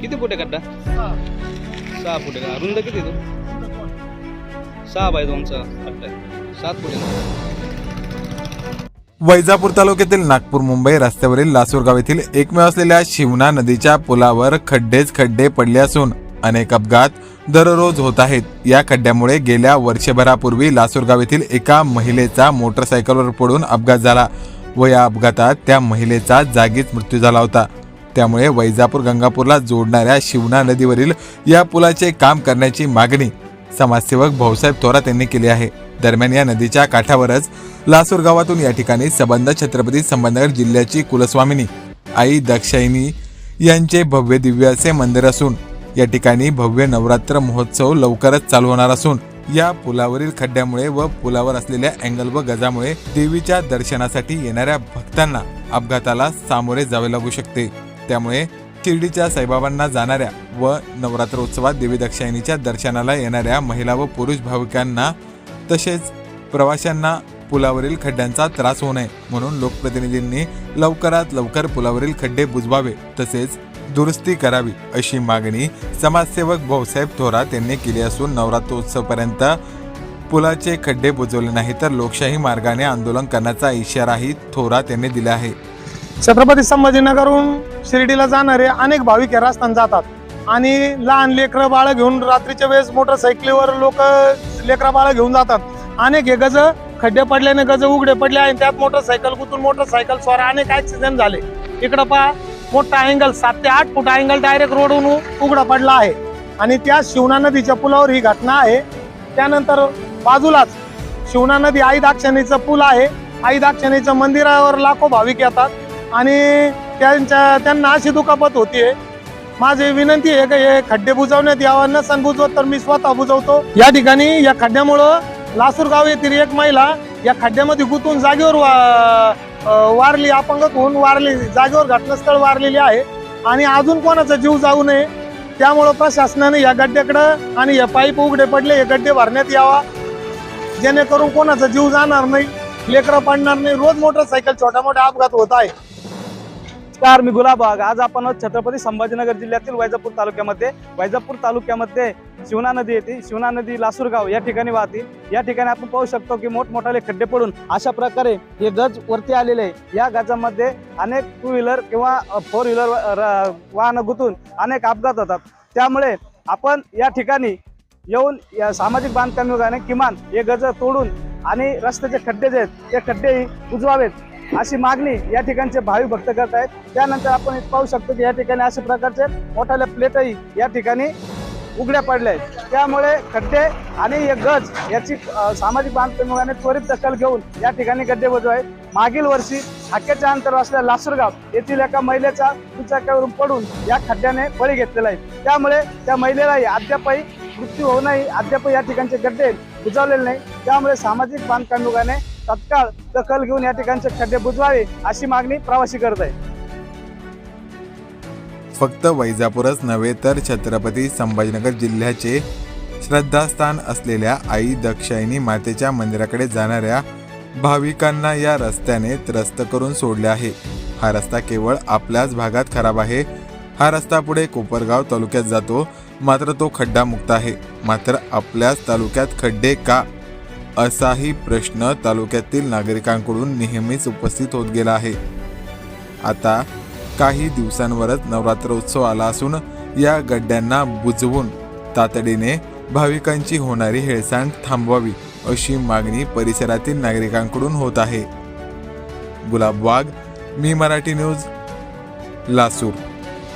किती फुटे खड्डा सहा फुटे का? रुंद किती तू? सहा बाय दोनचा खड्डा सात फुटे वैजापूर तालुक्यातील नागपूर मुंबई रस्त्यावरील लासूरगाव येथील एकमेव असलेल्या शिवना नदीच्या पुलावर खड्डेच खड्डे पडले असून अनेक अपघात दररोज होत आहेत. या खड्ड्यामुळे गेल्या वर्षभरापूर्वी लासूरगाव येथील एका महिलेचा मोटरसायकलवर पडून अपघात झाला व या अपघातात त्या महिलेचा जागीच मृत्यू झाला होता. त्यामुळे वैजापूर गंगापूरला जोडणाऱ्या शिवना नदीवरील या पुलाचे काम करण्याची मागणी समाजसेवक भाऊसाहेब थोरात यांनी केली आहे. दरम्यान या नदीच्या काठावरच लासूर गावातून या ठिकाणी संबंध छत्रपती संबंधगड जिल्ह्याची कुलस्वामिनी आई दक्षायनी यांचे भव्य दिव्य असे मंदिर असून या ठिकाणी भव्य नवरात्र महोत्सव लवकरच चालू होणार असून या पुलावरील खड्ड्यामुळे व पुलावर असलेल्या अँगल व गजामुळे देवीच्या दर्शनासाठी येणाऱ्या भक्तांना अपघाताला सामोरे जावे लागू शकते. त्यामुळे शिर्डीच्या साईबाबांना जाणाऱ्या व नवरात्रोत्सवात देवी दक्षायणीच्या दर्शनाला येणाऱ्या महिला व पुरुष भाविकांना तसेच प्रवाशांना पुलावरील खड्ड्यांचा त्रास होऊ नये म्हणून लोकप्रतिनिधींनी लवकरात लवकर पुलावरील खड्डे बुजवावे तसेच दुरुस्ती करावी अशी मागणी समाजसेवक भाऊसाहेब थोरात यांनी केली असून नवरात्रोत्सवपर्यंत पुलाचे खड्डे बुजवले नाही तर लोकशाही मार्गाने आंदोलन करण्याचा इशाराही थोरात यांनी दिला आहे. छत्रपती संभाजीनगरहून शिर्डीला जाणारे अनेक भाविक या रस्त्याने जातात. आणि लहान लेकरं बाळं घेऊन रात्रीच्या वेळेस मोटरसायकलीवर लोक लेकरं बाळं घेऊन जातात. अनेक हे गज खड्डे पडल्याने गज उघडे पडले आणि त्यात मोटरसायकल कुतून मोटरसायकल स्वार अनेक ॲक्सिडेंट झाले. इकडं पहा मोठा अँगल सात ते आठ फूट अँगल डायरेक्ट रोडवरून उघडा पडला आहे. आणि त्या शिवना नदीच्या पुलावर ही घटना आहे. त्यानंतर बाजूलाच शिवना नदी आई दाक्षणीचं पूल आहे. आई दाक्षणीच्या मंदिरावर लाखो भाविक येतात. आणि त्यांच्या त्यांना अशी दुखापत होतीये माझी विनंती आहे का हे खड्डे बुजवण्यात यावं. नसन बुजवत तर मी स्वतः बुजवतो. या ठिकाणी या खड्ड्यामुळं लासूरगाव येथील एक महिला या खड्ड्यामध्ये गुंतून जागेवर वा- वारली अपंगत होऊन वारली जागेवर घटनास्थळ वारलेली आहे. आणि अजून कोणाचा जीव जाऊ नये त्यामुळं प्रशासनाने या गड्ड्याकडं आणि या पाईप उघडे पडले हे गड्डे भरण्यात यावा. जेणेकरून कोणाचा जीव जाणार नाही लेकरं पडणार नाही. रोज मोटरसायकल छोटा मोठा अपघात होत आहे. नमस्कार मी गुलाबाग आज आपण छत्रपती संभाजीनगर जिल्ह्यातील वैजापूर तालुक्यामध्ये. वैजापूर तालुक्यामध्ये शिवना नदी येते. शिवना नदी लासूरगाव या ठिकाणी वाहते. या ठिकाणी आपण पाहू शकतो की मोठमोठाले खड्डे पडून अशा प्रकारे हे गज वरती आलेले आहे. या गजामध्ये अनेक टू व्हीलर किंवा फोर व्हीलर वाहनं गुंतून अनेक अपघात होतात. त्यामुळे आपण या ठिकाणी येऊन या सामाजिक बांधकाम विभागाने किमान हे गज तोडून आणि रस्त्याचे खड्डे जे आहेत ते खड्डेही उजवावेत. अशी मागणी या ठिकाणचे भावी भक्त करत आहेत. त्यानंतर आपण पाहू शकतो की या ठिकाणी अशा प्रकारचे मोठाल्या प्लेटही या ठिकाणी उघड्या पडल्या आहेत त्यामुळे खड्डे आणि गज याची सामाजिक बांधकामाने त्वरित दखल घेऊन या ठिकाणी गड्डे आहे मागील वर्षी हाक्याच्या अंतर असलेल्या लासूरगाव येथील एका महिलेचा दुचाक्यावरून पडून या खड्ड्याने बळी घेतलेला आहे. त्यामुळे त्या महिलेलाही अद्यापही मृत्यू होऊनही अद्याप या ठिकाणचे गड्डे बुजावलेले नाही त्यामुळे सामाजिक बांधकाम विभागाने तत्काळ दखल घेऊन या ठिकाणचे खड्डे बुजवावे अशी मागणी प्रवासी करत आहे फक्त वैजापूरच नव्हे तर छत्रपती संभाजीनगर जिल्ह्याचे श्रद्धास्थान असलेल्या आई दक्षायनी मातेच्या मंदिराकडे जाणाऱ्या भाविकांना या रस्त्याने त्रस्त करून सोडले आहे. हा रस्ता केवळ आपल्याच भागात खराब आहे. हा रस्ता पुढे कोपरगाव तालुक्यात जातो. मात्र तो खड्डामुक्त आहे. मात्र आपल्याच तालुक्यात खड्डे का? असाही प्रश्न तालुक्यातील नागरिकांकडून नेहमीच उपस्थित होत गेला आहे. आता काही दिवसांवरच नवरात्रोत्सव आला असून या गड्ड्यांना बुजवून तातडीने भाविकांची होणारी हेळसांड थांबवावी अशी मागणी परिसरातील नागरिकांकडून होत आहे. गुलाब वाघ मी मराठी न्यूज लासूर.